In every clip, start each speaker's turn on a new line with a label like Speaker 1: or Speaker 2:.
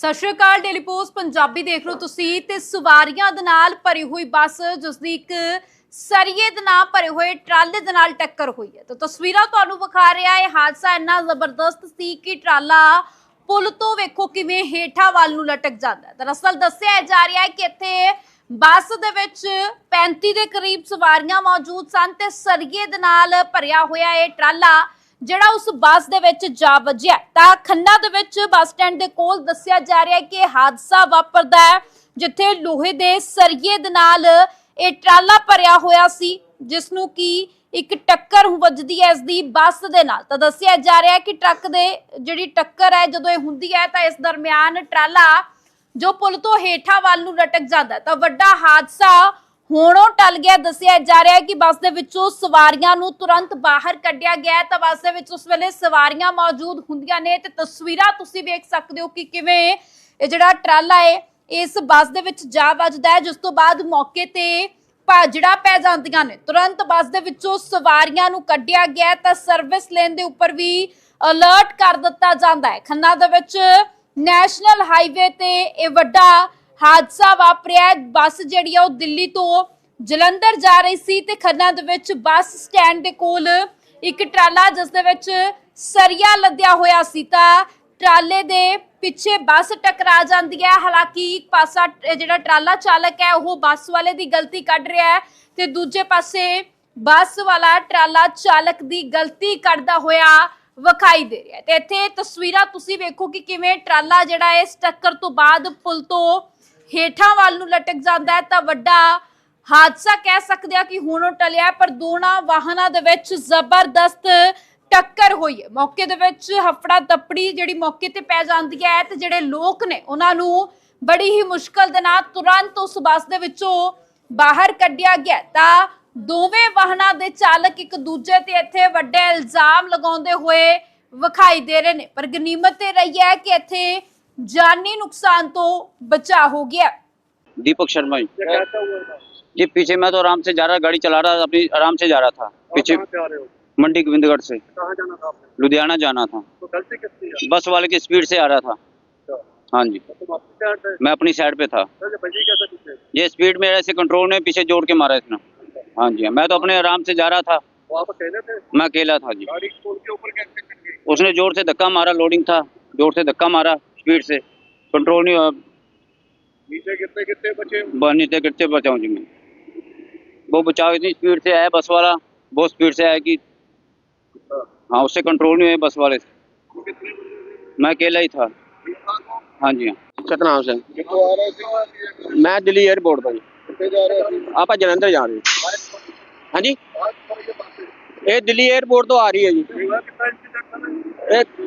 Speaker 1: ਸਤਿ ਸ਼੍ਰੀ ਅਕਾਲ ਡੇਲੀ ਪੋਸਟ ਪੰਜਾਬੀ ਦੇਖ ਰਹੇ ਹੋ ਤੁਸੀਂ ਤੇ ਸਵਾਰੀਆਂ ਦੇ ਨਾਲ ਭਰੀ ਹੋਈ ਬੱਸ ਜਿਸ ਦੀ ਇੱਕ ਸਰੀਏ ਦੇ ਨਾਲ ਭਰੇ ਹੋਏ ਟਰਾਲੇ ਦੇ ਨਾਲ ਟੱਕਰ ਹੋਈ ਹੈ। ਤਾਂ ਤਸਵੀਰਾਂ ਤੁਹਾਨੂੰ ਵਿਖਾ ਰਿਹਾ ਹੈ। ਹਾਦਸਾ ਇੰਨਾ ਜ਼ਬਰਦਸਤ ਸੀ ਕਿ ਟਰਾਲਾ ਪੁਲ ਤੋਂ ਵੇਖੋ ਕਿਵੇਂ ਹੇਠਾਂ ਵੱਲ ਨੂੰ ਲਟਕ ਜਾਂਦਾ ਹੈ। ਦਰਅਸਲ ਦੱਸਿਆ ਜਾ ਰਿਹਾ ਹੈ ਕਿ ਇੱਥੇ ਬੱਸ ਦੇ ਵਿੱਚ 35 ਦੇ ਕਰੀਬ ਸਵਾਰੀਆਂ ਮੌਜੂਦ ਸਨ ਤੇ ਸਰੀਏ ਦੇ ਨਾਲ ਭਰਿਆ ਹੋਇਆ ਇਹ ਟਰਾਲਾ ਜਿਹੜਾ ਉਸ ਬੱਸ ਦੇ ਵਿੱਚ ਜਾ ਵੱਜਿਆ ਤਾਂ ਖੰਨਾ ਦੇ ਵਿੱਚ ਬੱਸ ਸਟੈਂਡ ਦੇ ਕੋਲ ਦੱਸਿਆ ਜਾ ਰਿਹਾ ਹੈ ਕਿ ਹਾਦਸਾ ਵਾਪਰਦਾ ਹੈ, ਜਿੱਥੇ ਲੋਹੇ ਦੇ ਸਰੀਏ ਦੇ ਨਾਲ ਇਹ ਟਰਾਲਾ ਭਰਿਆ ਹੋਇਆ ਸੀ, ਜਿਸ ਨੂੰ ਕੀ ਇੱਕ ਟੱਕਰ ਵੱਜਦੀ ਹੈ ਇਸ ਦੀ ਬੱਸ ਦੇ ਨਾਲ। ਤਾਂ ਦੱਸਿਆ ਜਾ ਰਿਹਾ ਹੈ ਕਿ ਟਰੱਕ ਦੇ ਜਿਹੜੀ ਟੱਕਰ ਹੈ, ਜਦੋਂ ਇਹ ਹੁੰਦੀ ਹੈ ਤਾਂ ਇਸ ਦਰਮਿਆਨ ਟਰਾਲਾ ਜੋ ਪੁਲ ਤੋਂ ਹੇਠਾਂ ਵੱਲ ਨੂੰ ਲਟਕ ਜਾਂਦਾ ਤਾਂ ਵੱਡਾ ਹਾਦਸਾ ਹੋਣੋਂ ਟਲ ਗਿਆ, ਦੱਸਿਆ ਜਾ ਰਿਹਾ ਹੈ ਕਿ ਬੱਸ ਦੇ ਵਿੱਚੋਂ ਸਵਾਰੀਆਂ ਨੂੰ ਤੁਰੰਤ ਬਾਹਰ ਕੱਢਿਆ ਗਿਆ ਤਾਂ ਬੱਸ ਦੇ ਵਿੱਚ ਉਸ ਵੇਲੇ ਸਵਾਰੀਆਂ ਮੌਜੂਦ ਹੁੰਦੀਆਂ ਨੇ ਤੇ ਤਸਵੀਰਾਂ ਤੁਸੀਂ ਵੇਖ ਸਕਦੇ ਹੋ ਕਿ ਕਿਵੇਂ ਇਹ ਜਿਹੜਾ ਟਰਾਲਾ ਹੈ, ਇਸ ਬੱਸ ਦੇ ਵਿੱਚ ਜਾ ਵੱਜਦਾ ਹੈ, ਜਿਸ ਤੋਂ ਬਾਅਦ ਮੌਕੇ ਤੇ ਭਾਜੜਾ ਪੈ ਜਾਂਦੀਆਂ ਨੇ। ਤੁਰੰਤ ਬੱਸ ਦੇ ਵਿੱਚੋਂ ਸਵਾਰੀਆਂ ਨੂੰ ਕੱਢਿਆ ਗਿਆ ਤਾਂ ਸਰਵਿਸ ਲੈਣ ਦੇ ਉੱਪਰ ਵੀ ਅਲਰਟ ਕਰ ਦਿੱਤਾ ਜਾਂਦਾ ਹੈ। ਖੰਨਾ ਦੇ ਵਿੱਚ ਨੈਸ਼ਨਲ ਹਾਈਵੇ ਤੇ ਇਹ ਵੱਡਾ ਹਾਦਸਾ ਵਾਪਰਿਆ ਬੱਸ ਜਿਹੜੀ ਆ ਉਹ ਦਿੱਲੀ ਤੋਂ ਜਲੰਧਰ ਜਾ ਰਹੀ ਸੀ ਤੇ ਖੰਨਾ ਦੇ ਵਿੱਚ ਬੱਸ ਸਟੈਂਡ ਦੇ ਕੋਲ ਇੱਕ ਟਰਾਲਾ ਜਿਸ ਦੇ ਵਿੱਚ ਸਰੀਆ ਲੱਦਿਆ ਹੋਇਆ ਸੀ ਤਾਂ ਟਰਾਲੇ ਦੇ ਪਿੱਛੇ ਬੱਸ ਟਕਰਾ ਜਾਂਦੀ ਹੈ। ਹਾਲਾਂਕਿ ਇੱਕ ਪਾਸਾ ਜਿਹੜਾ ਟਰਾਲਾ ਚਾਲਕ ਹੈ, ਉਹ ਬੱਸ ਵਾਲੇ ਦੀ ਗਲਤੀ ਕੱਢ ਰਿਹਾ ਹੈ ਤੇ ਦੂਜੇ ਪਾਸੇ ਬੱਸ ਵਾਲਾ ਟਰਾਲਾ ਚਾਲਕ ਦੀ ਗਲਤੀ ਕੱਢਦਾ ਹੋਇਆ ਵਿਖਾਈ ਦੇ ਰਿਹਾ ਤੇ ਇੱਥੇ ਤਸਵੀਰਾਂ ਤੁਸੀਂ ਵੇਖੋ ਕਿ ਕਿਵੇਂ ਟਰਾਲਾ ਜਿਹੜਾ ਹੈ, ਇਸ ਟੱਕਰ ਤੋਂ ਬਾਅਦ ਪੁਲ ਤੋਂ ਹੇਠਾਂ ਵੱਲ ਨੂੰ ਲਟਕ ਜਾਂਦਾ ਹੈ, ਤਾਂ ਵੱਡਾ ਹਾਦਸਾ ਕਹਿ ਸਕਦੇ ਆ ਕਿ ਹੁਣ ਉਹ ਟਲਿਆ ਪਰ ਦੋਨਾਂ ਵਾਹਨਾਂ ਦੇ ਵਿੱਚ ਜ਼ਬਰਦਸਤ ਟੱਕਰ ਹੋਈ ਹੈ। ਮੌਕੇ ਦੇ ਵਿੱਚ ਹਫੜਾ ਤਪੜੀ ਜਿਹੜੀ ਮੌਕੇ ਤੇ ਪੈ ਜਾਂਦੀ ਹੈ, ਤੇ ਜਿਹੜੇ ਲੋਕ ਨੇ, ਉਹਨਾਂ ਨੂੰ ਬੜੀ ਹੀ ਮੁਸ਼ਕਲ ਦੇ ਨਾਲ ਤੁਰੰਤ ਉਸ ਬੱਸ ਦੇ ਵਿੱਚੋਂ ਬਾਹਰ ਕੱਢਿਆ ਗਿਆ ਤਾਂ ਦੋਵੇਂ ਵਾਹਨਾਂ ਦੇ ਚਾਲਕ ਇੱਕ ਦੂਜੇ ਤੇ ਇੱਥੇ ਵੱਡੇ ਇਲਜ਼ਾਮ ਲਗਾਉਂਦੇ ਹੋਏ ਵਿਖਾਈ ਦੇ ਰਹੇ ਨੇ। ਪਰ ਗਨੀਮਤ ਤੇ ਰਹੀ ਹੈ ਕਿ ਇੱਥੇ जानी नुकसान तो बचा हो गया।
Speaker 2: दीपक शर्मा जी जी पीछे मैं तो आराम से जा रहा गाड़ी चला रहा अपनी आराम से जा रहा था। पीछे मंडी गोविंदगढ़ से।
Speaker 3: जाना था
Speaker 2: लुधियाना जाना था। बस वाले की स्पीड से आ रहा था। हाँ जी। मैं अपनी साइड पे था।
Speaker 3: ये
Speaker 2: स्पीड में ऐसे कंट्रोल में पीछे जोड़ के मारा इतना हाँ जी हाँ। मैं तो अपने आराम से जा रहा था। मैं अकेला था जी। उसने ज़ोर से धक्का मारा लोडिंग था। ज़ोर से धक्का मारा। स्पीड से। कंट्रोल नहीं हुआ।
Speaker 3: नीचे कितने कितने बचे
Speaker 2: बस नीचे गिरते बचाऊ जी मैं। वो बचाव इतनी स्पीड से आया बस वाला। बहुत स्पीड से आया कि हाँ।, हाँ उससे कंट्रोल नहीं हुआ बस वाले से। मैं अकेला ही था। हाँ जी हाँ।
Speaker 3: कितना
Speaker 4: हाउस मैं दिल्ली एयरपोर्ट पर आप
Speaker 3: जलंधर जा रहे
Speaker 4: हो?
Speaker 3: हाँ जी। ये
Speaker 4: दिल्ली एयरपोर्ट
Speaker 3: तो आ रही है जी।
Speaker 4: एक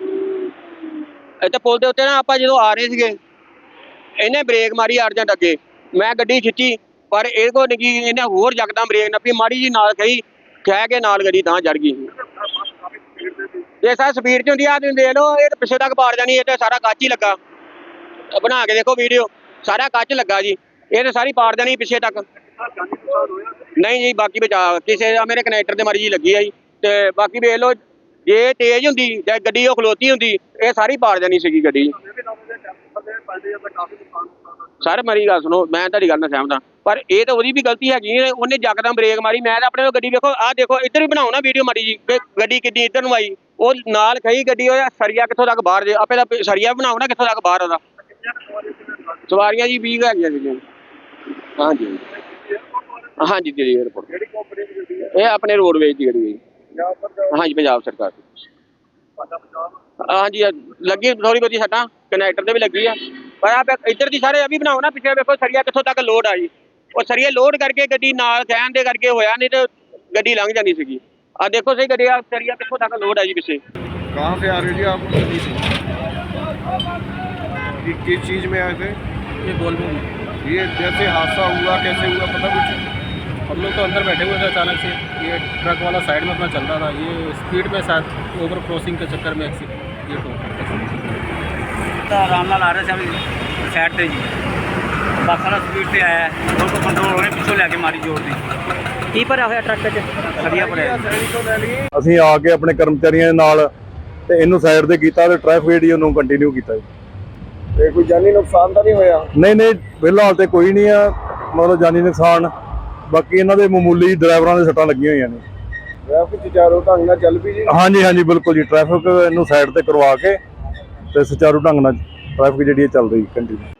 Speaker 4: ਇੱਥੇ ਪੁਲ ਦੇ ਉੱਤੇ ਨਾ ਆਪਾਂ ਜਦੋਂ ਆ ਰਹੇ ਸੀਗੇ, ਇਹਨੇ ਬ੍ਰੇਕ ਮਾਰੀ ਅਰਜੈਂਟ ਅੱਗੇ। ਮੈਂ ਗੱਡੀ ਖਿੱਚੀ, ਪਰ ਇਹ ਕੋ ਨਹੀਂ ਕਿ ਇਹਨੇ ਹੋਰ ਜਕਦਮ ਬ੍ਰੇਕ ਨੱਪੀ ਮਾੜੀ ਜੀ ਨਾਲ ਗਈ, ਕਹਿ ਕੇ ਨਾਲ ਗੱਡੀ ਤਾਂ ਚੜ ਗਈ। ਇਹ ਸਾਰ ਸਪੀਡ ਚ ਹੁੰਦੀ ਆ ਤੁਸੀਂ ਦੇਖ ਲਓ, ਇਹ ਪਿੱਛੇ ਤੱਕ ਪਾੜ ਜਾਣੀ, ਇਹ ਤੇ ਸਾਰਾ ਕੱਚ ਹੀ ਲੱਗਾ। ਬਣਾ ਕੇ ਦੇਖੋ ਵੀਡੀਓ, ਸਾਰਾ ਕੱਚ ਲੱਗਾ ਜੀ, ਇਹ ਤੇ ਸਾਰੀ ਪਾੜ ਜਾਣੀ ਪਿੱਛੇ ਤੱਕ। ਨਹੀਂ ਜੀ, ਬਾਕੀ ਬਚਾ, ਕਿਸੇ ਮੇਰੇ ਕਨੈਕਟਰ ਤੇ ਮਰਜ਼ੀ ਲੱਗੀ ਆ ਜੀ, ਤੇ ਬਾਕੀ ਵੇਖ ਲਓ ਜੇ ਤੇਜ਼ ਹੁੰਦੀ, ਜਾਂ ਗੱਡੀ ਉਹ ਖਲੋਤੀ ਹੁੰਦੀ, ਇਹ ਸਾਰੀ ਪਾਰ ਜਾਣੀ ਸੀਗੀ ਗੱਡੀ। ਸਰ, ਮਰੀ ਗੱਲ ਸੁਣੋ, ਮੈਂ ਤੁਹਾਡੀ ਗੱਲ ਨਾਲ ਸਹਿਮਤ ਹਾਂ। ਪਰ ਇਹ ਤਾਂ ਉਹਦੀ ਵੀ ਗਲਤੀ ਹੈਗੀ ਹੈ ਉਹਨੇ ਜਕਦਮ ਬ੍ਰੇਕ ਮਾਰੀ, ਮੈਂ ਤਾਂ ਆਪਣੇ ਗੱਡੀ ਵੇਖੋ, ਆਹ ਦੇਖੋ, ਇੱਧਰ ਵੀ ਬਣਾਓ ਨਾ ਵੀਡੀਓ ਮਾਰੀ ਜੀ ਕਿ ਗੱਡੀ ਕਿੱਡੀ ਇੱਧਰ ਨੂੰ ਆਈ। ਉਹ ਨਾਲ ਖਈ ਗੱਡੀ, ਉਹ ਸਰੀਆ ਕਿੱਥੋਂ ਤੱਕ ਬਾਹਰ ਜੇ, ਆਪੇ ਦਾ ਸਰੀਆ ਬਣਾਓ ਨਾ ਕਿੱਥੋਂ ਤੱਕ ਬਾਹਰ ਉਹਦਾ। ਸਵਾਰੀਆਂ ਜੀ 20 ਹੈਗੀਆਂ ਸੀਗੀਆਂ। ਹਾਂਜੀ। ਹਾਂਜੀ ਦਿੱਲੀ
Speaker 3: 에어ਪੋਰਟ
Speaker 4: ਇਹ ਆਪਣੇ ਰੋਡਵੇਜ ਦੀ ਗੱਡੀ ਹੈ ਹਾਂਜੀ ਪੰਜਾਬ ਸਰਕਾਰ ਦੀ
Speaker 3: ਸਾਡਾ ਪੰਜਾਬ
Speaker 4: ਹਾਂਜੀ ਆ, ਲੱਗੀ ਥੋੜੀ ਬਹੁਤੀ ਸੱਟਾਂ ਕਨੈਕਟਰ ਤੇ ਵੀ ਲੱਗੀ ਆ ਪਰ ਆ ਇੱਧਰ ਦੀ ਸਾਰੇ ਇਹ ਵੀ ਬਣਾਓ ਨਾ ਪਿੱਛੇ ਵੇਖੋ ਸਰੀਆ ਕਿੱਥੋਂ ਤੱਕ ਲੋਡ ਆ ਜੀ ਉਹ ਸਰੀਆ ਲੋਡ ਕਰਕੇ ਗੱਡੀ ਨਾਲ ਕਹਿਣ ਦੇ ਕਰਕੇ ਹੋਇਆ ਨਹੀਂ ਤੇ ਗੱਡੀ ਲੰਘ ਜਾਂਦੀ ਸੀਗੀ ਆ ਦੇਖੋ ਸਹੀ ਗੱਡੀ ਆ ਸਰੀਆ ਕਿੱਥੋਂ ਤੱਕ ਲੋਡ ਆ ਜੀ ਪਿੱਛੇ
Speaker 3: कहाँ से आ रहे जी आप दिल्ली से कि किस चीज़ में आए थे
Speaker 5: ये गोलबो में
Speaker 3: ये जैसे हादसा हुआ कैसे हुआ पता कुछ
Speaker 5: हम लोग तो अंदर बैठे हुए थे अचानक से ये ट्रक वाला साइड में अपना चल रहा था ये स्पीड में साथ ओवर क्रॉसिंग के चक्कर में एक्सीडेंट ये तो
Speaker 6: ਤਾਂ ਆਰਾਮ ਨਾਲ ਆ ਰਹੇ ਸੀ ਅਸੀਂ ਸਾਈਡ ਤੇ ਜੀ ਬੱਸ ਵਾਲਾ ਸਪੀਡ ਤੇ ਆਇਆ ਉਹ ਤੋਂ ਕੰਟਰੋਲ ਹੋਣੇ ਪਿੱਛੋਂ ਲੈ ਕੇ ਮਾਰੀ ਜ਼ੋਰ ਦੀ ਕੀ ਭਰਿਆ ਹੋਇਆ ਟਰੱਕ 'ਚ ਸਰੀਆ ਭਰਿਆ
Speaker 7: ਅਸੀਂ ਆ ਕੇ ਆਪਣੇ ਕਰਮਚਾਰੀਆਂ ਦੇ ਨਾਲ ਤੇ ਇਹਨੂੰ ਸਾਈਡ ਤੇ ਕੀਤਾ ਤੇ ਟ੍ਰੈਫਿਕ ਜਿਹੜੀ ਉਹਨੂੰ ਕੰਟੀਨਿਊ ਕੀਤਾ ਜੀ
Speaker 3: ਤੇ ਕੋਈ ਜਾਨੀ ਨੁਕਸਾਨ ਤਾਂ ਨਹੀਂ ਹੋਇਆ
Speaker 7: ਨਹੀਂ ਨਹੀਂ ਫਿਲਹਾਲ ਤੇ ਕੋਈ ਨਹੀਂ ਆ ਮਤਲਬ ਜਾਨੀ ਨੁਕਸਾਨ ਬਾਕੀ ਇਹਨਾਂ ਦੇ ਮਾਮੂਲੀ ਡਰਾਈਵਰਾਂ ਦੇ ਸੱਟਾਂ ਲੱਗੀਆਂ ਹੋਈਆਂ ਨੇ।
Speaker 3: ਟ੍ਰੈਫਿਕ ਸੁਚਾਰੂ ਢੰਗ ਨਾਲ ਚੱਲ ਪਈ ਜੀ?
Speaker 7: ਹਾਂਜੀ ਹਾਂਜੀ ਬਿਲਕੁਲ ਜੀ। ਟ੍ਰੈਫਿਕ ਨੂੰ ਸਾਈਡ ਤੇ ਕਰਵਾ ਕੇ ਤੇ ਸੁਚਾਰੂ ਢੰਗ ਨਾਲ ਟ੍ਰੈਫਿਕ ਜਿਹੜੀ ਹੈ ਚੱਲ ਰਹੀ ਕੰਟੀਨਿਊ